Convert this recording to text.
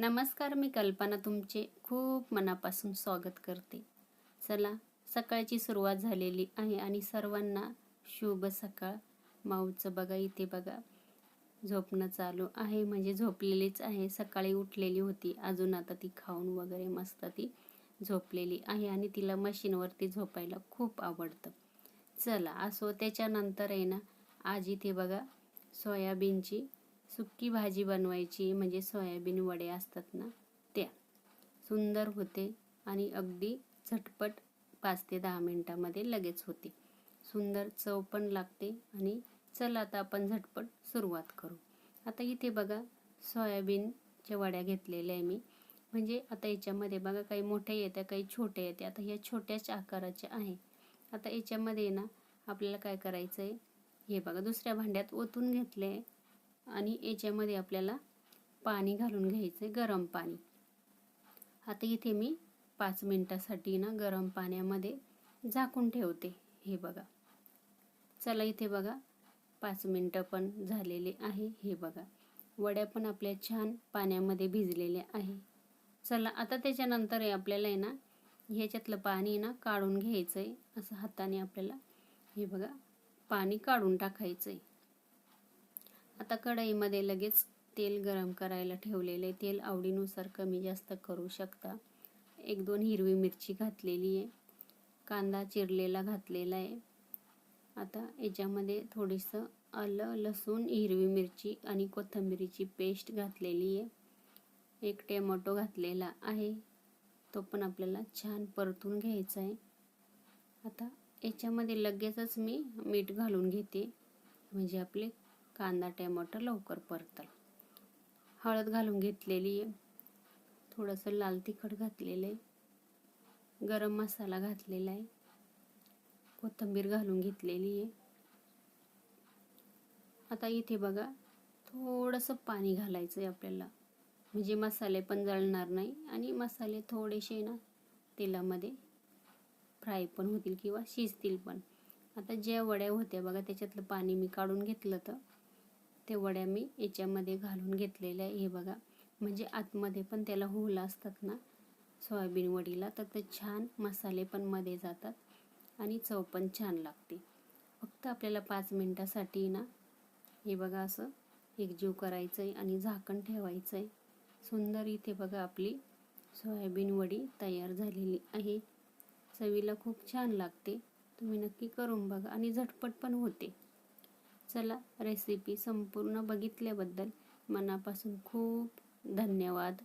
नमस्कार मी कल्पना तुमचे खूप मनापासून स्वागत करते. चला सकाळची सुरुवात झालेली आहे आणि सर्वांना शुभ सकाळ. माऊचं बघा इथे बघा. झोपणं चालू आहे म्हणजे झोपलेलीच आहे. सकाळी उठलेली होती अजून आता ती खाऊन वगैरे मस्त ती झोपलेली आहे आणि तिला मशीनवरती झोपायला खूप आवडतं. चला असो त्याच्यानंतर आहे ना आज इथे बघा सोयाबीनची सुक्की भाजी बनवायची म्हणजे सोयाबीन वडे असतात ना त्या. सुंदर होते आणि अगदी झटपट पाच ते दहा मिनटामध्ये लगेच होते. सुंदर चव पण लागते आणि चला आता आपण झटपट सुरुवात करू. आता इथे बघा सोयाबीनच्या वड्या घेतलेल्या आहे मी. म्हणजे आता याच्यामध्ये बघा काही मोठ्या येत्या काही छोट्या येत्या. आता ह्या छोट्याच आकाराच्या आहे. आता याच्यामध्ये ना आपल्याला काय करायचं आहे हे बघा दुसऱ्या भांड्यात ओतून घेतले आहे आणि याच्यामध्ये आपल्याला पाणी घालून घ्यायचं आहे गरम पाणी. आता इथे मी पाच मिनटासाठी ना गरम पाण्यामध्ये झाकून ठेवते हे बघा. चला इथे बघा पाच मिनटं पण झालेले आहे हे बघा. वड्या पण आपल्या छान पाण्यामध्ये भिजलेल्या आहे. चला आता त्याच्यानंतर आहे आपल्याला आहे ना ह्याच्यातलं पाणी ना काढून घ्यायचं आहे असं हाताने आपल्याला हे बघा पाणी काढून टाकायचं आहे आता कढईमध्ये लगेच तेल गरम करायला ठेवलेलं आहे. तेल आवडीनुसार कमी जास्त करू शकता. एक दोन हिरवी मिरची घातलेली आहे. कांदा चिरलेला घातलेला आहे. आता याच्यामध्ये थोडंसं आलं लसूण हिरवी मिरची आणि कोथिंबिरीची पेस्ट घातलेली आहे. एक टेमॅटो घातलेला आहे. तो पण आपल्याला छान परतून घ्यायचा आहे. आता याच्यामध्ये लगेचच मी मीठ घालून घेते. म्हणजे आपले कांदा टॅमॅटो लवकर परतल. हळद घालून घेतलेली आहे. थोडंसं लाल तिखट घातलेलं आहे. गरम मसाला घातलेला आहे. कोथिंबीर घालून घेतलेली आहे. आता इथे बघा थोडंसं पाणी घालायचं आहे आपल्याला. म्हणजे मसाले पण जळणार नाही आणि मसाले थोडेसे ना तेलामध्ये फ्राय पण होतील किंवा शिजतील पण. आता ज्या वड्या होत्या बघा त्याच्यातलं पाणी मी काढून घेतलं तर ते वड्या मी याच्यामध्ये घालून घेतलेल्या हे बघा. म्हणजे आतमध्ये पण त्याला होल असतात ना सोयाबीन वडीला तर ते छान मसाले पण मध्ये जातात आणि चव पण छान लागते. फक्त आपल्याला पाच मिनटासाठी ना हे बघा असं एकजीव करायचं आहे आणि झाकण ठेवायचं आहे सुंदर इथे बघा आपली सोयाबीन वडी तयार झालेली आहे. चवीला खूप छान लागते. तुम्ही नक्की करून बघा आणि झटपट पण होते. चला रेसिपी संपूर्ण बघितल्याबद्दल मनापासून खूप धन्यवाद.